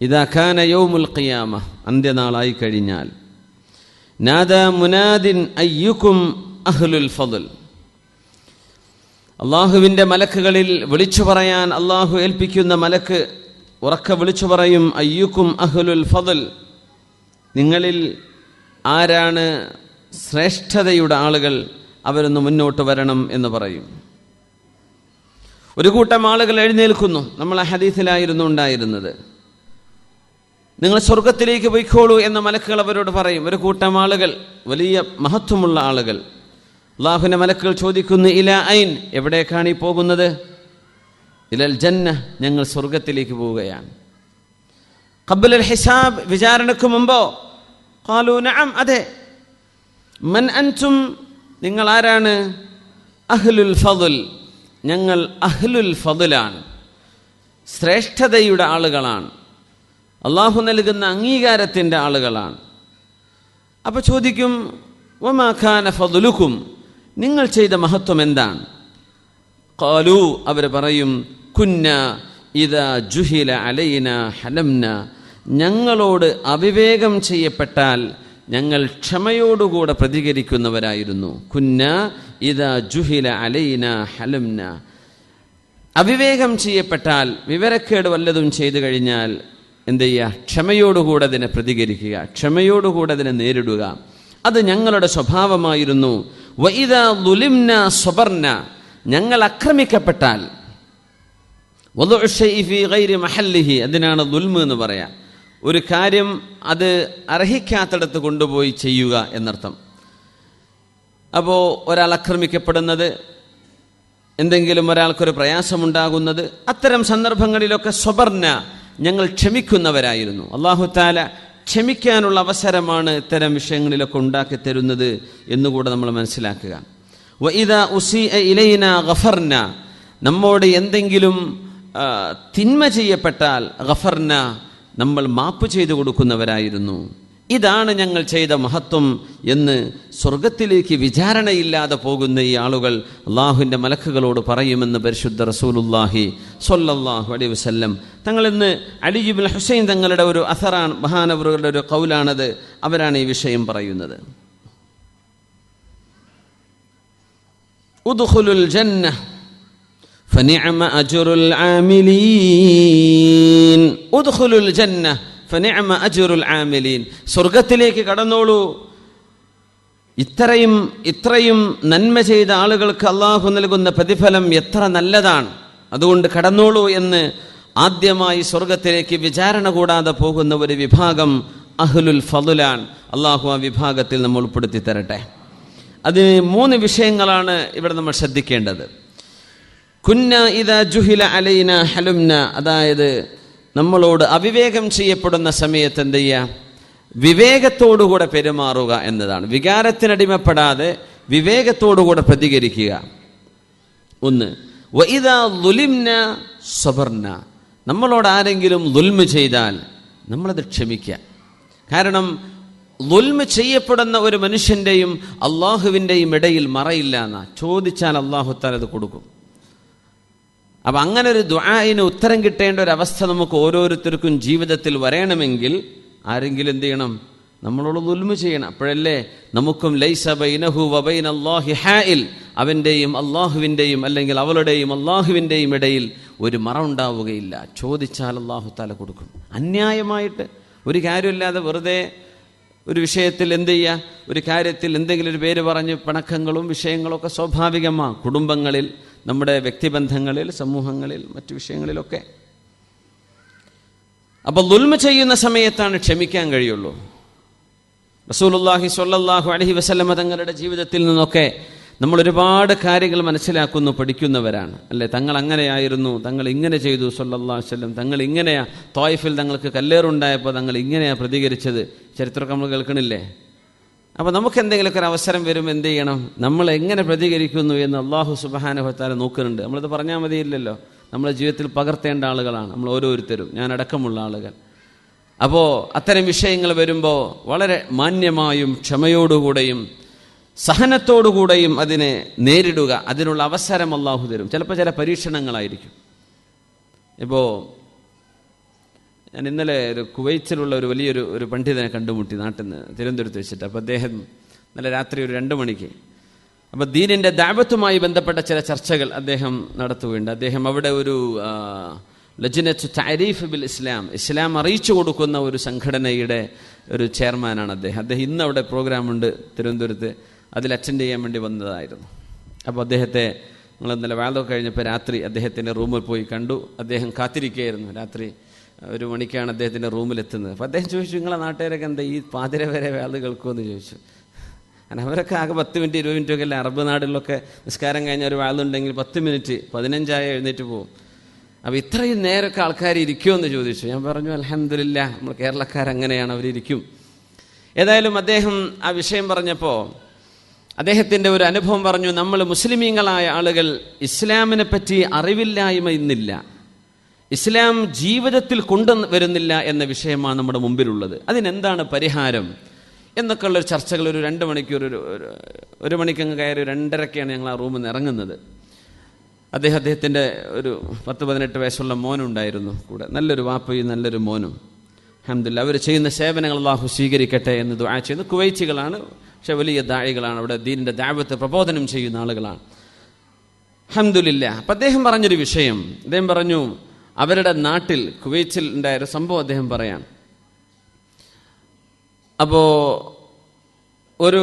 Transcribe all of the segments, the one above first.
ഇതാ ഖാന യൗമുൽ ഖിയാമ അന്ത്യനാളായി കഴിഞ്ഞാൽ. നാദ മുനാദിൻ അയ്യുക്കും അഹ്ലുൽ ഫദൽ. അള്ളാഹുവിന്റെ മലക്കുകളിൽ വിളിച്ചു പറയാൻ അള്ളാഹു ഏൽപ്പിക്കുന്ന മലക്ക് ഉറക്കെ വിളിച്ചു പറയും അയ്യുക്കും അഹ്ലുൽ ഫദൽ. നിങ്ങളിൽ ആരാണ് ശ്രേഷ്ഠതയുടെ ആളുകൾ അവരൊന്ന് മുന്നോട്ട് വരണം എന്ന് പറയും. ഒരു കൂട്ടം ആളുകൾ എഴുന്നേൽക്കുന്നു. നമ്മൾ ഹദീസിലായിരുന്നു ഉണ്ടായിരുന്നത്. നിങ്ങൾ സ്വർഗത്തിലേക്ക് പോയിക്കോളൂ എന്ന മലക്കുകൾ അവരോട് പറയും. ഒരു കൂട്ടം ആളുകൾ വലിയ മഹത്വമുള്ള ആളുകൾ. അള്ളാഹുവിന്റെ മലക്കുകൾ ചോദിക്കുന്നു ഇല ഐൻ എവിടേക്കാണ് ഈ പോകുന്നത്? ഇലൽ ജന്ന ഞങ്ങൾ സ്വർഗത്തിലേക്ക് പോവുകയാണ്. ഖബ്ബുൽ ഹിസാബ് വിചാരണയ്ക്ക് മുമ്പോ? കാലു നഅം അതെ. മൻ അൻതും? നിങ്ങൾ ആരാണ്? അഹ്ലുൽ ഫതുൽ ഞങ്ങൾ അഹ്ലുൽ ഫതുലാണ് ശ്രേഷ്ഠതയുടെ ആളുകളാണ്. അള്ളാഹു നൽകുന്ന അംഗീകാരത്തിന്റെ ആളുകളാണ്. അപ്പോൾ ചോദിക്കും വമാഖാന ഫതുലുക്കും നിങ്ങൾ ചെയ്ത മഹത്വം എന്താണ്? കാലു അവർ പറയും കുന്ന ഇതാ ജുഹില അലൈന ഹലംന ഞങ്ങളോട് അവിവേകം ചെയ്യപ്പെട്ടാൽ ഞങ്ങൾ ക്ഷമയോടുകൂടെ പ്രതികരിക്കുന്നവരായിരുന്നു. കുന്ന ഇതാ ജുഹില അലൈന ഹലംന അവിവേകം ചെയ്യപ്പെട്ടാൽ വിവരക്കേട് വല്ലതും ചെയ്തു കഴിഞ്ഞാൽ എന്ത് ചെയ്യുക? ക്ഷമയോടുകൂടെ അതിനെ പ്രതികരിക്കുക. ക്ഷമയോടുകൂടെ അതിനെ നേരിടുക. അത് ഞങ്ങളുടെ സ്വഭാവമായിരുന്നു. വൈദ ലുലിംന സ്വബർന. ഞങ്ങൾ ആക്രമിക്കപ്പെട്ടാൽ. മഹല്ലിഹി. അതിനാണ് ദുൽമ് എന്ന് പറയാം. ഒരു കാര്യം അത് അർഹിക്കാത്തിടത്ത് കൊണ്ടുപോയി ചെയ്യുക എന്നർത്ഥം. അപ്പോൾ ഒരാൾ ആക്രമിക്കപ്പെടുന്നത് എന്തെങ്കിലും ഒരാൾക്കൊരു പ്രയാസമുണ്ടാകുന്നത് അത്തരം സന്ദർഭങ്ങളിലൊക്കെ സ്വബർന. ഞങ്ങൾ ക്ഷമിക്കുന്നവരായിരുന്നു. അള്ളാഹു താല ക്ഷമിക്കാനുള്ള അവസരമാണ് ഇത്തരം വിഷയങ്ങളിലൊക്കെ ഉണ്ടാക്കി തരുന്നത് എന്നുകൂടെ നമ്മൾ മനസ്സിലാക്കുക. ഗഫർന നമ്മോട് എന്തെങ്കിലും തിന്മ ചെയ്യപ്പെട്ടാൽ ഗഫർന നമ്മൾ മാപ്പ് ചെയ്തു കൊടുക്കുന്നവരായിരുന്നു. ഇതാണ് ഞങ്ങൾ ചെയ്ത മഹത്വം എന്ന് സ്വർഗത്തിലേക്ക് വിചാരണയില്ലാതെ പോകുന്ന ഈ ആളുകൾ അള്ളാഹുവിന്റെ മലക്കുകളോട് പറയുമെന്ന് പരിശുദ്ധ റസൂലുല്ലാഹി സൊല്ലാഹു അലൈ വസ്ല്ലം. തങ്ങൾ ഇന്ന് അലിജിബുൽ ഹുസൈൻ തങ്ങളുടെ ഒരു അസറാണ് മഹാനവറുകളുടെ ഒരു കൗലാണത്. അവരാണ് ഈ വിഷയം പറയുന്നത്. ഉദ്ഖുലുൽ ജന്ന ഫനിഅമ അജുറുൽ ആമിലീൻ. ഉദ്ഖുലുൽ ജന്ന ഫനിഅമ അജുറുൽ ആമിലീൻ. സ്വർഗത്തിലേക്ക് കടന്നോളൂ. ഇത്രയും ഇത്രയും നന്മ ചെയ്ത ആളുകൾക്ക് അള്ളാഹു നൽകുന്ന പ്രതിഫലം എത്ര നല്ലതാണ്. അതുകൊണ്ട് കടന്നോളൂ എന്ന് ആദ്യമായി സ്വർഗത്തിലേക്ക് വിചാരണ കൂടാതെ പോകുന്ന ഒരു വിഭാഗം അഹ്ലുൽ ഫതുലാൻ അള്ളാഹു ആ വിഭാഗത്തിൽ നമ്മൾ ഉൾപ്പെടുത്തി തരട്ടെ. അതിന് മൂന്ന് വിഷയങ്ങളാണ് ഇവിടെ നമ്മൾ ശ്രദ്ധിക്കേണ്ടത്. കുന്ന ഇത ജുഹില അലൈന ഹലുംന. അതായത് നമ്മളോട് അവിവേകം ചെയ്യപ്പെടുന്ന സമയത്ത് എന്ത് ചെയ്യുക വിവേകത്തോടുകൂടെ പെരുമാറുക എന്നതാണ്. വികാരത്തിനടിമപ്പെടാതെ വിവേകത്തോടുകൂടെ പ്രതികരിക്കുക. ഒന്ന് സബർന. നമ്മളോട് ആരെങ്കിലും ദുൽമ ചെയ്താൽ നമ്മളത് ക്ഷമിക്കുക. കാരണം ദുൽമ ചെയ്യപ്പെടുന്ന ഒരു മനുഷ്യന്റെയും അള്ളാഹുവിന്റെയും ഇടയിൽ മറയില്ല എന്നാ. ചോദിച്ചാൽ അള്ളാഹു അത് കൊടുക്കും. അപ്പം അങ്ങനെ ഒരു ദ്വായിന് ഉത്തരം കിട്ടേണ്ട ഒരു അവസ്ഥ നമുക്ക് ഓരോരുത്തർക്കും ജീവിതത്തിൽ വരണമെങ്കിൽ ആരെങ്കിലും എന്ത് ചെയ്യണം? നമ്മളോട് ദുൽമ ചെയ്യണം. അപ്പോഴല്ലേ നമുക്കും ലൈസ ബൈനഹു വബൈൻ അള്ളാഹി ഹായിൽ അവന്റെയും അള്ളാഹുവിന്റെയും അല്ലെങ്കിൽ അവളുടെയും അള്ളാഹുവിന്റെയും ഇടയിൽ ഒരു മറ ഉണ്ടാവുകയില്ല. ചോദിച്ചാൽ അള്ളാഹു താല കൊടുക്കും. അന്യായമായിട്ട് ഒരു കാര്യമില്ലാതെ വെറുതെ ഒരു വിഷയത്തിൽ എന്ത് ചെയ്യുക ഒരു കാര്യത്തിൽ എന്തെങ്കിലും ഒരു പേര് പറഞ്ഞ് പിണക്കങ്ങളും വിഷയങ്ങളൊക്കെ സ്വാഭാവികമാണ് കുടുംബങ്ങളിൽ നമ്മുടെ വ്യക്തിബന്ധങ്ങളിൽ സമൂഹങ്ങളിൽ മറ്റു വിഷയങ്ങളിലൊക്കെ. അപ്പോൾ ദുൽമ ചെയ്യുന്ന സമയത്താണ് ക്ഷമിക്കാൻ കഴിയുള്ളൂ. റസൂലുള്ളാഹി സ്വല്ലല്ലാഹു അലഹി വസല്ലമ തങ്ങളുടെ ജീവിതത്തിൽ നിന്നൊക്കെ നമ്മൾ ഒരുപാട് കാര്യങ്ങൾ മനസ്സിലാക്കുന്നു പഠിക്കുന്നവരാണ്. അല്ലേ? തങ്ങൾ അങ്ങനെയായിരുന്നു തങ്ങൾ ഇങ്ങനെ ചെയ്തു സല്ലല്ലാഹു വല്ലം തങ്ങൾ ഇങ്ങനെയാ തോയിഫിൽ തങ്ങൾക്ക് കല്ലേറുണ്ടായപ്പോൾ തങ്ങൾ ഇങ്ങനെയാ പ്രതികരിച്ചത്. ചരിത്രമൊക്കെ നമ്മൾ കേൾക്കണില്ലേ? അപ്പോൾ നമുക്ക് എന്തെങ്കിലുമൊക്കെ ഒരു അവസരം വരും എന്ത് ചെയ്യണം? നമ്മൾ എങ്ങനെ പ്രതികരിക്കുന്നു എന്ന് അള്ളാഹു സുബഹാനുഭത്താല നോക്കുന്നുണ്ട്. നമ്മളിത് പറഞ്ഞാൽ മതിയില്ലല്ലോ. നമ്മളെ ജീവിതത്തിൽ പകർത്തേണ്ട ആളുകളാണ്. നമ്മൾ ഓരോരുത്തരും. ഞാൻ അടക്കമുള്ള ആളുകൾ. അപ്പോൾ അത്തരം വിഷയങ്ങൾ വരുമ്പോൾ വളരെ മാന്യമായും ക്ഷമയോടുകൂടെയും സഹനത്തോടുകൂടെയും അതിനെ നേരിടുക. അതിനുള്ള അവസരം അള്ളാഹു തരും. ചിലപ്പോൾ ചില പരീക്ഷണങ്ങളായിരിക്കും. ഇപ്പോൾ ഞാൻ ഇന്നലെ ഒരു കുവൈറ്റിലുള്ള ഒരു വലിയൊരു ഒരു പണ്ഡിതനെ കണ്ടുമുട്ടി നാട്ടിൽ നിന്ന് തിരുവനന്തപുരത്ത് വെച്ചിട്ട്. അപ്പോൾ അദ്ദേഹം ഇന്നലെ രാത്രി ഒരു രണ്ട് മണിക്ക്. അപ്പോൾ ദീനിന്റെ ദാപത്വമായി ബന്ധപ്പെട്ട ചില ചർച്ചകൾ അദ്ദേഹം നടത്തുകയുണ്ട്. അദ്ദേഹം അവിടെ ഒരു ലജിനച്ച് താരീഫ് ബിൽ ഇസ്ലാം ഇസ്ലാം അറിയിച്ചു കൊടുക്കുന്ന ഒരു സംഘടനയുടെ ഒരു ചെയർമാനാണ് അദ്ദേഹം. അദ്ദേഹം ഇന്ന് അവിടെ പ്രോഗ്രാമുണ്ട് തിരുവനന്തപുരത്ത്. അതിൽ അറ്റൻഡ് ചെയ്യാൻ വേണ്ടി വന്നതായിരുന്നു. അപ്പോൾ അദ്ദേഹത്തെ നിങ്ങൾ ഇന്നലെ വാതൊക്കെ കഴിഞ്ഞപ്പോൾ രാത്രി അദ്ദേഹത്തിന്റെ റൂമിൽ പോയി കണ്ടു. അദ്ദേഹം കാത്തിരിക്കുകയായിരുന്നു രാത്രി. ഒരു മണിക്കാണ് അദ്ദേഹത്തിന്റെ റൂമിലെത്തുന്നത്. അപ്പോൾ അദ്ദേഹം ചോദിച്ചു നിങ്ങളെ നാട്ടുകാരൊക്കെ എന്താ ഈ പാതിര വരെ വേള കേൾക്കുമെന്ന് ചോദിച്ചു. കാരണം അവരൊക്കെ ആകെ പത്ത് മിനിറ്റ് ഇരുപത് മിനിറ്റ് ഒക്കെ അല്ലേ? അറബ് നാടുകളിലൊക്കെ നിസ്കാരം കഴിഞ്ഞ ഒരു വാളുണ്ടെങ്കിൽ പത്ത് മിനിറ്റ് പതിനഞ്ചായ എഴുന്നേറ്റ് പോകും അപ്പോൾ ഇത്രയും നേരമൊക്കെ ആൾക്കാർ ഇരിക്കുമെന്ന് ചോദിച്ചു. ഞാൻ പറഞ്ഞു അലഹമില്ല നമ്മൾ കേരളക്കാരങ്ങനെയാണ് അവരിരിക്കും ഏതായാലും അദ്ദേഹം ആ വിഷയം പറഞ്ഞപ്പോൾ അദ്ദേഹത്തിന്റെ ഒരു അനുഭവം പറഞ്ഞു നമ്മൾ മുസ്ലിമീങ്ങളായ ആളുകൾ ഇസ്ലാമിനെ പറ്റി അറിവില്ലായ്മ ഇന്നില്ല. ഇസ്ലാം ജീവിതത്തിൽ കൊണ്ടുവരുന്നില്ല എന്ന വിഷയമാണ് നമ്മുടെ മുമ്പിലുള്ളത്. അതിനെന്താണ് പരിഹാരം? എന്നൊക്കെയുള്ള ചർച്ചകൾ ഒരു രണ്ട് മണിക്കൂർ ഒരു ഒരു- ഒരു മണിക്കങ്ങ് കയറി രണ്ടരക്കാണ് ഞങ്ങൾ ആ റൂമിൽ നിന്ന് ഇറങ്ങുന്നത്. അദ്ദേഹം അദ്ദേഹത്തിന്റെ ഒരു പത്ത് പതിനെട്ട് വയസ്സുള്ള മോനുണ്ടായിരുന്നു കൂടെ. നല്ലൊരു വാപ്പയും നല്ലൊരു മോനും. അഹമ്മദില്ല അവർ ചെയ്യുന്ന സേവനങ്ങൾ അള്ളാഹു സ്വീകരിക്കട്ടെ എന്ന് ദുആ ചെയ്യുന്നത് കുവൈച്ചികളാണ് പക്ഷെ വലിയ ദാഴികളാണ് അവിടെ ദീനിന്റെ ദാവത്ത് പ്രബോധനം ചെയ്യുന്ന ആളുകളാണ്. അഹമ്മദില്ല അപ്പം അദ്ദേഹം പറഞ്ഞൊരു വിഷയം. അദ്ദേഹം പറഞ്ഞു അവരുടെ നാട്ടിൽ കുവൈറ്റിൽ ഉണ്ടായ ഒരു സംഭവം അദ്ദേഹം പറയാണ്. അപ്പോൾ ഒരു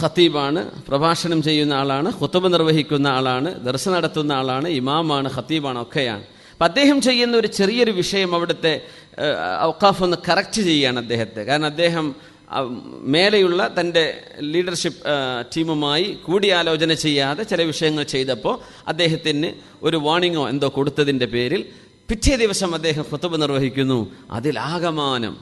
ഖത്തീബാണ് പ്രഭാഷണം ചെയ്യുന്ന ആളാണ് ഖുത്തുബ് നിർവഹിക്കുന്ന ആളാണ് ദർശനം നടത്തുന്ന ആളാണ് ഇമാമാണ് ഖത്തീബാണ് ഒക്കെയാണ്. അപ്പം അദ്ദേഹം ചെയ്യുന്ന ഒരു ചെറിയൊരു വിഷയം അവിടുത്തെ ഔക്കാഫ് ഒന്ന് കറക്റ്റ് ചെയ്യുകയാണ് അദ്ദേഹത്തെ. കാരണം അദ്ദേഹം മേലെയുള്ള തന്റെ ലീഡർഷിപ്പ് ടീമുമായി കൂടിയാലോചന ചെയ്യാതെ ചില വിഷയങ്ങൾ ചെയ്തപ്പോൾ അദ്ദേഹത്തിന് ഒരു വാണിങ്ങോ എന്തോ കൊടുത്തതിന്റെ പേരിൽ പിറ്റേ ദിവസം അദ്ദേഹം ഖുത്തുബ് നിർവഹിക്കുന്നു. അതിലാകമാനം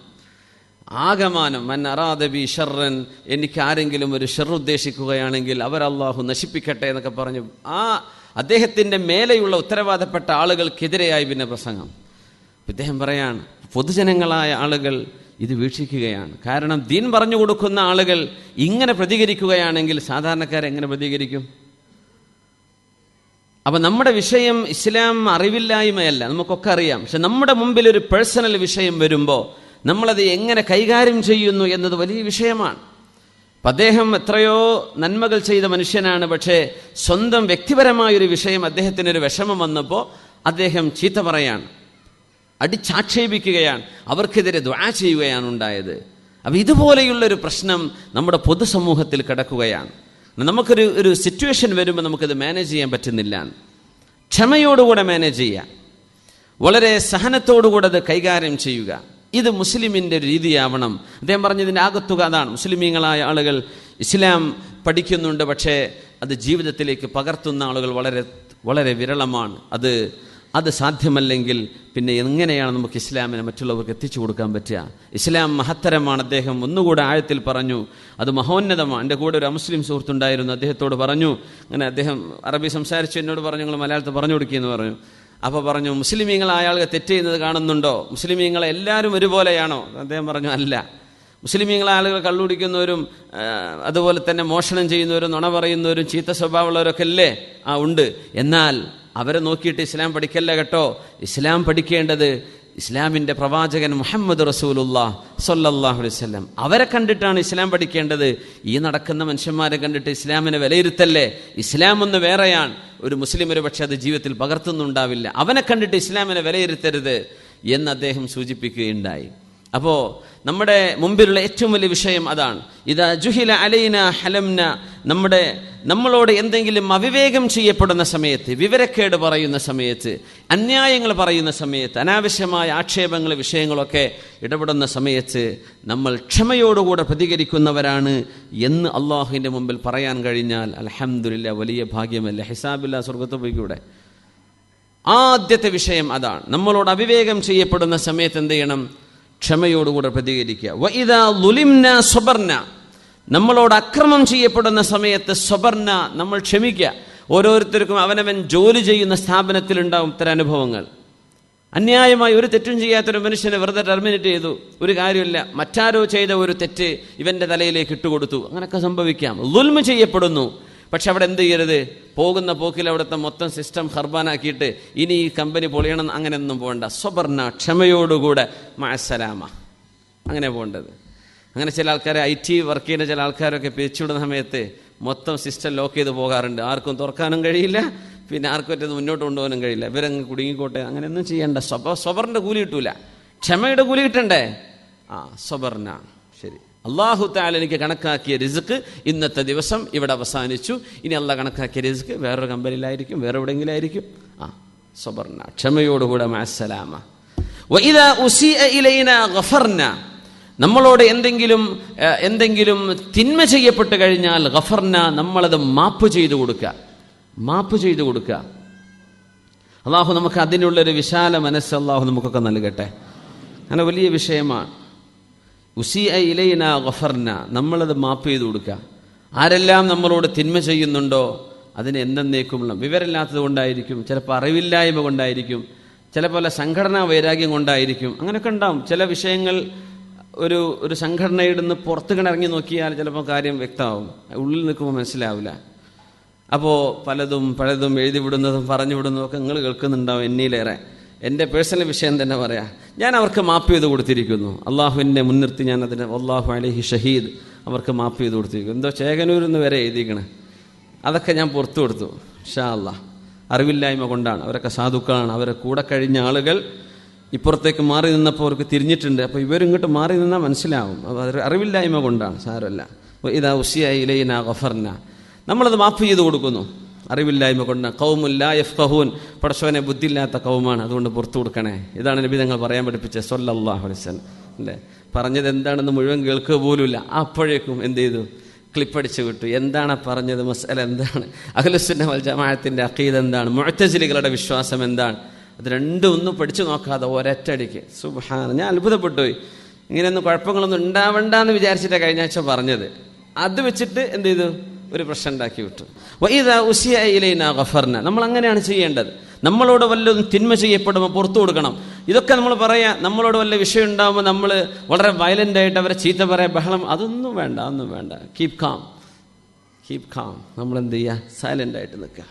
ആകമാനം മൻ അറാദബി ഷർറൻ എനിക്ക് ആരെങ്കിലും ഒരു ഷെർ ഉദ്ദേശിക്കുകയാണെങ്കിൽ അവർ അള്ളാഹു നശിപ്പിക്കട്ടെ എന്നൊക്കെ പറഞ്ഞു. ആ അദ്ദേഹത്തിന്റെ മേലെയുള്ള ഉത്തരവാദപ്പെട്ട ആളുകൾക്കെതിരെയായി പിന്നെ പ്രസംഗം. ഇദ്ദേഹം പറയാണ് പൊതുജനങ്ങളായ ആളുകൾ ഇത് വീക്ഷിക്കുകയാണ്. കാരണം ദീൻ പറഞ്ഞു കൊടുക്കുന്ന ആളുകൾ ഇങ്ങനെ പ്രതികരിക്കുകയാണെങ്കിൽ സാധാരണക്കാരെങ്ങനെ പ്രതികരിക്കും? അപ്പൊ നമ്മുടെ വിഷയം ഇസ്ലാം അറിവില്ലായ്മയല്ല നമുക്കൊക്കെ അറിയാം. പക്ഷെ നമ്മുടെ മുമ്പിൽ ഒരു പേഴ്സണൽ വിഷയം വരുമ്പോൾ നമ്മളത് എങ്ങനെ കൈകാര്യം ചെയ്യുന്നു എന്നത് വലിയ വിഷയമാണ്. അപ്പം അദ്ദേഹം എത്രയോ നന്മകൾ ചെയ്ത മനുഷ്യനാണ് പക്ഷേ സ്വന്തം വ്യക്തിപരമായൊരു വിഷയം അദ്ദേഹത്തിനൊരു വിഷമം വന്നപ്പോൾ അദ്ദേഹം ചീത്ത പറയാണ്. അടിച്ചാക്ഷേപിക്കുകയാണ്. അവർക്കെതിരെ ദ്വാ ചെയ്യുകയാണ് ഉണ്ടായത്. അപ്പം ഇതുപോലെയുള്ളൊരു പ്രശ്നം നമ്മുടെ പൊതുസമൂഹത്തിൽ കിടക്കുകയാണ്. നമുക്കൊരു ഒരു സിറ്റുവേഷൻ വരുമ്പോൾ നമുക്കത് മാനേജ് ചെയ്യാൻ പറ്റുന്നില്ല. ക്ഷമയോടുകൂടെ മാനേജ് ചെയ്യുക വളരെ സഹനത്തോടുകൂടെ അത് കൈകാര്യം ചെയ്യുക. ഇത് മുസ്ലിമിന്റെ രീതിയാവണം. അദ്ദേഹം പറഞ്ഞതിന്റെ ആകത്തുക അതാണ്. മുസ്ലിമീങ്ങളായ ആളുകൾ ഇസ്ലാം പഠിക്കുന്നുണ്ട് പക്ഷേ അത് ജീവിതത്തിലേക്ക് പകർത്തുന്ന ആളുകൾ വളരെ വളരെ വിരളമാണ്. അത് അത് സാധ്യമല്ലെങ്കിൽ പിന്നെ എങ്ങനെയാണ് നമുക്ക് ഇസ്ലാമിനെ മറ്റുള്ളവർക്ക് എത്തിച്ചു കൊടുക്കാൻ പറ്റുക? ഇസ്ലാം മഹത്തരമാണ് അദ്ദേഹം ഒന്നുകൂടെ ആഴത്തിൽ പറഞ്ഞു. അത് മഹോന്നതമാണ്. എന്റെ കൂടെ ഒരു മുസ്ലിം സുഹൃത്തുണ്ടായിരുന്നു അദ്ദേഹത്തോട് പറഞ്ഞു. അങ്ങനെ അദ്ദേഹം അറബി സംസാരിച്ചു എന്നോട് പറഞ്ഞു നിങ്ങൾ മലയാളത്തിൽ പറഞ്ഞു കൊടുക്കുകയെന്ന് പറഞ്ഞു. അപ്പോൾ പറഞ്ഞു മുസ്ലിമീങ്ങളായ ആളുകൾ തെറ്റ് ചെയ്യുന്നത് കാണുന്നുണ്ടോ? മുസ്ലിമീങ്ങളെ എല്ലാവരും ഒരുപോലെയാണോ? അദ്ദേഹം പറഞ്ഞു അല്ല. മുസ്ലിമീങ്ങളെ ആളുകൾ കള്ളുടിക്കുന്നവരും അതുപോലെ തന്നെ മോഷണം ചെയ്യുന്നവരും നുണ പറയുന്നവരും ചീത്ത സ്വഭാവമുള്ളവരൊക്കെ അല്ലേ? ആ ഉണ്ട്. എന്നാൽ അവരെ നോക്കിയിട്ട് ഇസ്ലാം പഠിക്കല്ല കേട്ടോ? ഇസ്ലാം പഠിക്കേണ്ടത് ഇസ്ലാമിന്റെ പ്രവാചകൻ മുഹമ്മദ് റസൂലുള്ള സൊല്ലാഹു അലൈവല്ലം അവരെ കണ്ടിട്ടാണ് ഇസ്ലാം പഠിക്കേണ്ടത്. ഈ നടക്കുന്ന മനുഷ്യന്മാരെ കണ്ടിട്ട് ഇസ്ലാമിനെ വിലയിരുത്തല്ലേ? ഇസ്ലാം ഒന്ന് വേറെയാണ്. ഒരു മുസ്ലിം ഒരു പക്ഷേ അത് ജീവിതത്തിൽ പകർത്തുന്നുണ്ടാവില്ല. അവനെ കണ്ടിട്ട് ഇസ്ലാമിനെ വിലയിരുത്തരുത് എന്ന് അദ്ദേഹം സൂചിപ്പിക്കുകയുണ്ടായി. അപ്പോൾ നമ്മുടെ മുമ്പിലുള്ള ഏറ്റവും വലിയ വിഷയം അതാണ്. ഇത് ജുഹില അലൈന ഹലംന നമ്മുടെ നമ്മളോട് എന്തെങ്കിലും അവിവേകം ചെയ്യപ്പെടുന്ന സമയത്ത് വിവരക്കേട് പറയുന്ന സമയത്ത് അന്യായങ്ങൾ പറയുന്ന സമയത്ത് അനാവശ്യമായ ആക്ഷേപങ്ങൾ വിഷയങ്ങളൊക്കെ ഇടപെടുന്ന സമയത്ത് നമ്മൾ ക്ഷമയോടുകൂടെ പ്രതികരിക്കുന്നവരാണ് എന്ന് അള്ളാഹുവിന്റെ മുമ്പിൽ പറയാൻ കഴിഞ്ഞാൽ അലഹമില്ല വലിയ ഭാഗ്യമല്ല? ഹിസാബില്ല സ്വർഗത്ത് പോയിക്കൂടെ? ആദ്യത്തെ വിഷയം അതാണ്. നമ്മളോട് അവിവേകം ചെയ്യപ്പെടുന്ന സമയത്ത് എന്ത് ചെയ്യണം? ക്ഷമയോടുകൂടെ പ്രതികരിക്കുക. വ ഇതാ ലുലിംന സ്വബർന. നമ്മളോട് അക്രമം ചെയ്യപ്പെടുന്ന സമയത്ത് സ്വബർന നമ്മൾ ക്ഷമിക്കുക. ഓരോരുത്തർക്കും അവനവൻ ജോലി ചെയ്യുന്ന സ്ഥാപനത്തിലുണ്ടാവും ഇത്തരം അനുഭവങ്ങൾ. അന്യായമായി ഒരു തെറ്റും ചെയ്യാത്തൊരു മനുഷ്യനെ വെറുതെ ടെർമിനേറ്റ് ചെയ്തു. ഒരു കാര്യമില്ല. മറ്റാരോ ചെയ്ത ഒരു തെറ്റ് ഇവന്റെ തലയിലേക്ക് ഇട്ടുകൊടുത്തു. അങ്ങനെയൊക്കെ സംഭവിക്കാം. ലുൽമ ചെയ്യപ്പെടുന്നു. പക്ഷെ അവിടെ എന്ത് ചെയ്യരുത്? പോകുന്ന പോക്കിൽ അവിടുത്തെ മൊത്തം സിസ്റ്റം ഹർബാനാക്കിയിട്ട് ഇനി ഈ കമ്പനി പൊളിയണം അങ്ങനെ ഒന്നും പോകണ്ട സ്വബർണ ക്ഷമയോടുകൂടെ മാസലാമ അങ്ങനെ പോകേണ്ടത് അങ്ങനെ ചില ആൾക്കാരെ ഐ ടി വർക്ക് ചെയ്യുന്ന ചില ആൾക്കാരൊക്കെ പിരിച്ചുവിടുന്ന സമയത്ത് മൊത്തം സിസ്റ്റം ലോക്ക് ചെയ്ത് പോകാറുണ്ട്. ആർക്കും തുറക്കാനും കഴിയില്ല പിന്നെ ആർക്കും ഒറ്റ മുന്നോട്ട് കൊണ്ടുപോകാനും കഴിയില്ല. ഇവരങ്ങ് കുടുങ്ങിക്കോട്ടെ അങ്ങനെയൊന്നും ചെയ്യണ്ട. സ്വബ സ്വബറിന്റെ കൂലി കിട്ടൂല. ക്ഷമയുടെ കൂലി കിട്ടണ്ടേ? ആ സ്വബർണ. ശരി. അള്ളാഹു താല എനിക്ക് കണക്കാക്കിയ റിസ്ക് ഇന്നത്തെ ദിവസം ഇവിടെ അവസാനിച്ചു. ഇനി അള്ളാഹ് കണക്കാക്കിയ റിസ്ക് വേറൊരു കമ്പനിയിലായിരിക്കും വേറെ എവിടെയെങ്കിലും ആയിരിക്കും ആ സബർണ ക്ഷമയോടുകൂടെ മാസലാമ നമ്മളോട് എന്തെങ്കിലും എന്തെങ്കിലും തിന്മ ചെയ്യപ്പെട്ട് കഴിഞ്ഞാൽ ഗഫർന നമ്മളത് മാപ്പ് ചെയ്തു കൊടുക്കുക. മാപ്പ് ചെയ്തു കൊടുക്കുക. അള്ളാഹു നമുക്ക് അതിനുള്ളൊരു വിശാല മനസ്സ് അള്ളാഹു നമുക്കൊക്കെ നൽകട്ടെ. അങ്ങനെ വലിയ വിഷയമാണ്. ഉസി നമ്മളത് മാപ്പ് ചെയ്ത് കൊടുക്കുക ആരെല്ലാം നമ്മളോട് തിന്മ ചെയ്യുന്നുണ്ടോ അതിന് എന്തെന്നേക്കുമുള്ള വിവരമില്ലാത്തത് കൊണ്ടായിരിക്കും ചിലപ്പോൾ അറിവില്ലായ്മ കൊണ്ടായിരിക്കും ചിലപ്പോൾ സംഘടനാ വൈരാഗ്യം കൊണ്ടായിരിക്കും. അങ്ങനെയൊക്കെ ഉണ്ടാവും. ചില വിഷയങ്ങൾ ഒരു ഒരു സംഘടനയുടെ നിന്ന് പുറത്ത് കിണറങ്ങി നോക്കിയാൽ ചിലപ്പോൾ കാര്യം വ്യക്തമാവും. ഉള്ളിൽ നിൽക്കുമ്പോൾ മനസ്സിലാവില്ല. അപ്പോൾ പലതും പലതും എഴുതി വിടുന്നതും പറഞ്ഞു വിടുന്നതും ഒക്കെ നിങ്ങൾ കേൾക്കുന്നുണ്ടാവും. എന്നിലേറെ. എന്റെ പേഴ്സണൽ വിഷയം തന്നെ പറയാം. ഞാൻ അവർക്ക് മാപ്പ് ചെയ്ത് കൊടുത്തിരിക്കുന്നു. അള്ളാഹുവിനെ മുൻനിർത്തി ഞാൻ അതിന് അള്ളാഹു അലഹി ഷഹീദ് അവർക്ക് മാപ്പ് ചെയ്ത് കൊടുത്തിരിക്കുന്നു. എന്തോ ചേകനൂരിൽ നിന്ന് വരെ എഴുതിക്കണേ അതൊക്കെ ഞാൻ പുറത്തു കൊടുത്തു. ഷാ അള്ളാഹ് അറിവില്ലായ്മ കൊണ്ടാണ്. അവരൊക്കെ സാധുക്കളാണ്. അവരെ കൂടെ കഴിഞ്ഞ ആളുകൾ ഇപ്പുറത്തേക്ക് മാറി നിന്നപ്പോൾ അവർക്ക് തിരിഞ്ഞിട്ടുണ്ട്. അപ്പോൾ ഇവരിങ്ങോട്ട് മാറി നിന്നാൽ മനസ്സിലാവും. അത് അറിവില്ലായ്മ കൊണ്ടാണ്. സാരമല്ല. ഇതാ ഉസിയ ഇലയിന ഗഫർന. നമ്മളത് മാഫ് ചെയ്ത് കൊടുക്കുന്നു. അറിവില്ലായ്മ കൊണ്ട് കൗമുല്ല യഫ് കഹൂൻ പടശോനെ ബുദ്ധിയില്ലാത്ത കൗമാണ് അതുകൊണ്ട് പുറത്തു കൊടുക്കണേ. ഇതാണ് നബി ഞങ്ങൾ പറയാൻ പഠിപ്പിച്ചത് സൊല്ലാഹു അലൈസ് അല്ലേ? പറഞ്ഞത് എന്താണെന്ന് മുഴുവൻ കേൾക്കുക പോലുമില്ല. അപ്പോഴേക്കും എന്ത് ചെയ്തു? ക്ലിപ്പടിച്ച് വിട്ടു. എന്താണ് പറഞ്ഞത്? മസല എന്താണ്? അഖിലുസുന്ന വൽ ജമാഅത്തിന്റെ അക്കീദ് എന്താണ്? മുഴത്തജിലികളുടെ വിശ്വാസം എന്താണ്? അത് രണ്ടും ഒന്നും പഠിച്ചു നോക്കാതെ ഒരറ്റടിക്ക്. സുബാന ഞാൻ അത്ഭുതപ്പെട്ടു പോയി ഇങ്ങനെയൊന്നും കുഴപ്പങ്ങളൊന്നും ഉണ്ടാവണ്ട എന്ന് വിചാരിച്ചിട്ടാണ് കഴിഞ്ഞ ആഴ്ച പറഞ്ഞത്. അത് വെച്ചിട്ട് എന്ത് ചെയ്തു? ഒരു പ്രശ്നം ഉണ്ടാക്കി വിട്ടു. വൈദ ഉസിയ ഇലൈന ഗഫർന. നമ്മൾ അങ്ങനെയാണ് ചെയ്യേണ്ടത്. നമ്മളോട് വല്ലതും തിന്മ ചെയ്യപ്പെടുമ്പോൾ പുറത്തു കൊടുക്കണം. ഇതൊക്കെ നമ്മൾ പറയാം നമ്മളോട് വല്ല വിഷയം ഉണ്ടാകുമ്പോൾ നമ്മൾ വളരെ വയലന്റ് ആയിട്ട് അവരെ ചീത്ത പറയാം ബഹളം. അതൊന്നും വേണ്ട ഒന്നും വേണ്ട. കീപ് കാം കീപ് കാം നമ്മൾ എന്ത് ചെയ്യുക സൈലന്റ് ആയിട്ട് നിൽക്കുക.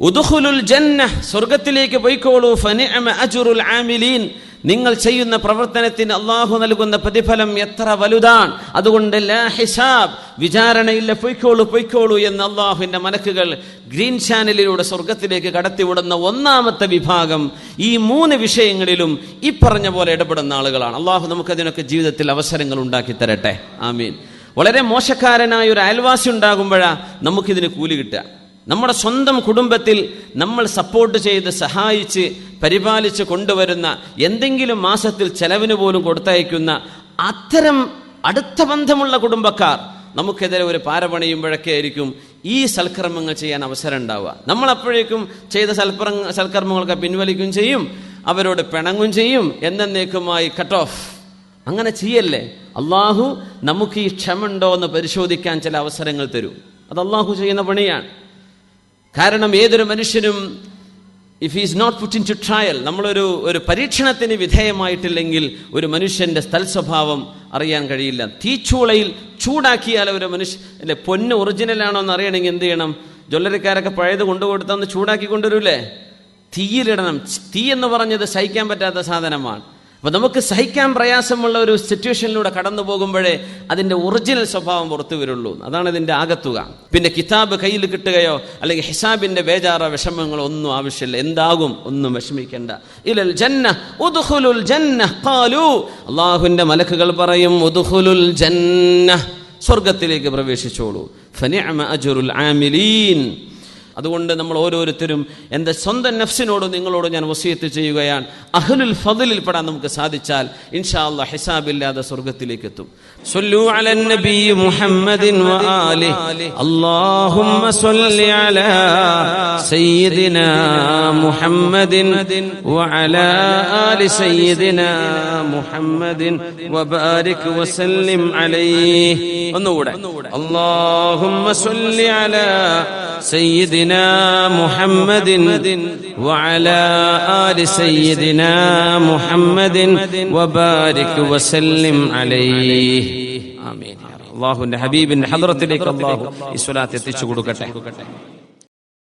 ഉദുഹുലുൽ ജന്ന. സ്വർഗത്തിലേക്ക് പോയിക്കോളൂ. ഫനിഅമ അജ്റുൽ ആമിലീൻ. നിങ്ങൾ ചെയ്യുന്ന പ്രവർത്തനത്തിന് അള്ളാഹു നൽകുന്ന പ്രതിഫലം എത്ര വലുതാണ്? അതുകൊണ്ട് ലാ ഹിസാബ് വിചാരണയില്ല പൊയ്ക്കോളൂ പൊയ്ക്കോളൂ എന്ന് അള്ളാഹുവിന്റെ മനക്കുകൾ ഗ്രീൻ ചാനലിലൂടെ സ്വർഗത്തിലേക്ക് കടത്തിവിടുന്ന ഒന്നാമത്തെ വിഭാഗം ഈ മൂന്ന് വിഷയങ്ങളിലും ഈ പറഞ്ഞ പോലെ ഇടപെടുന്ന ആളുകളാണ്. അള്ളാഹു നമുക്കതിനൊക്കെ ജീവിതത്തിൽ അവസരങ്ങൾ ഉണ്ടാക്കി തരട്ടെ. ആമീൻ. വളരെ മോശക്കാരനായ ഒരു അയൽവാസി ഉണ്ടാകുമ്പോഴാണ് നമുക്കിതിന് കൂലി കിട്ടുക. നമ്മുടെ സ്വന്തം കുടുംബത്തിൽ നമ്മൾ സപ്പോർട്ട് ചെയ്ത് സഹായിച്ച് പരിപാലിച്ച് കൊണ്ടുവരുന്ന എന്തെങ്കിലും മാസത്തിൽ ചെലവിന് പോലും കൊടുത്തയക്കുന്ന അത്തരം അടുത്ത ബന്ധമുള്ള കുടുംബക്കാർ നമുക്കെതിരെ ഒരു പാര പണിയുമ്പോഴൊക്കെ ആയിരിക്കും ഈ സൽക്കർമ്മങ്ങൾ ചെയ്യാൻ അവസരം ഉണ്ടാവുക. നമ്മളപ്പോഴേക്കും ചെയ്ത സൽപ്ര സൽക്കർമ്മങ്ങളൊക്കെ പിൻവലിക്കുകയും ചെയ്യും അവരോട് പിണങ്ങും ചെയ്യും എന്നേക്കുമായി കട്ട് ഓഫ് അങ്ങനെ ചെയ്യല്ലേ? അള്ളാഹു നമുക്ക് ഈ ക്ഷമുണ്ടോ എന്ന് പരിശോധിക്കാൻ ചില അവസരങ്ങൾ തരും. അത് അള്ളാഹു ചെയ്യുന്ന പണിയാണ്. കാരണം ഏതൊരു മനുഷ്യനും if is not put in to trial നമ്മളൊരു ഒരു പരീക്ഷണത്തിന് വിധേയമായിട്ടില്ലെങ്കിൽ ഒരു മനുഷ്യന്റെ സ്ഥലസ്വഭാവം അറിയാൻ കഴിയില്ല. തീച്ചൂളയിൽ ചൂടാക്കിയാൽ ഒരു മനുഷ്യ അല്ലെ പൊന്ന് ഒറിജിനലാണോ എന്ന് അറിയണമെങ്കിൽ എന്ത് ചെയ്യണം? ജ്വല്ലറിക്കാരൊക്കെ പഴയത് കൊണ്ടുകൊടുത്തന്ന് ചൂടാക്കി കൊണ്ടുവരൂലേ? തീയിലിടണം. തീ എന്ന് പറഞ്ഞത് സഹിക്കാൻ പറ്റാത്ത സാധനമാണ്. അപ്പൊ നമുക്ക് സഹിക്കാൻ പ്രയാസമുള്ള ഒരു സിറ്റുവേഷനിലൂടെ കടന്നു പോകുമ്പോഴേ അതിന്റെ ഒറിജിനൽ സ്വഭാവം പുറത്തു വരുള്ളൂ. അതാണ് ഇതിന്റെ ആകത്തുക. പിന്നെ കിതാബ് കയ്യിൽ കിട്ടുകയോ അല്ലെങ്കിൽ ഹിസാബിന്റെ ബേജാറോ വിഷമങ്ങളോ ഒന്നും ആവശ്യമില്ല. എന്താകും? ഒന്നും വിഷമിക്കേണ്ട. ഇലൽ ജന്ന ഉദുഹുലുൽ ജന്ന ഖാലു. അള്ളാഹുവിന്റെ മലക്കുകൾ പറയും ഉദുഹുലുൽ ജന്ന. സ്വർഗത്തിലേക്ക് പ്രവേശിച്ചോളൂ. ഫനിഅമ അതുകൊണ്ട് നമ്മൾ ഓരോരുത്തരും എന്റെ സ്വന്തം നഫ്സിനോട് നിങ്ങളോട് ഞാൻ വസീത്ത് ചെയ്യുകയാണ്. അഹ്ലുൽ ഫതിലിൽ പെടാൻ നമുക്ക് സാധിച്ചാൽ ഇൻഷാ അല്ലാ ഹിസാബില്ലാതെ സ്വർഗത്തിലേക്ക് എത്തും. സല്ലു മുഹമ്മദിൻ അല്ലാഹുമ്മ സല്ലി അലാ സയ്യിദിനാ മുഹമ്മദിൻ ആലി സയ്യിദിനാ മുഹമ്മദിൻ وبارك وسلم عليه ഒന്നുകൂടെ. അല്ലാഹുമ്മ സല്ലി അലാ سيدنا محمد وعلى آل سيدنا محمد وبارك وسلم عليه آمين يا رب അള്ളാഹുവിന്റെ ഹബീബിന്റെ ഹദറത്തിലേക്ക് അള്ളാഹു ഈ സ്വലാത്ത് എത്തിച്ചു കൊടുക്കട്ടെ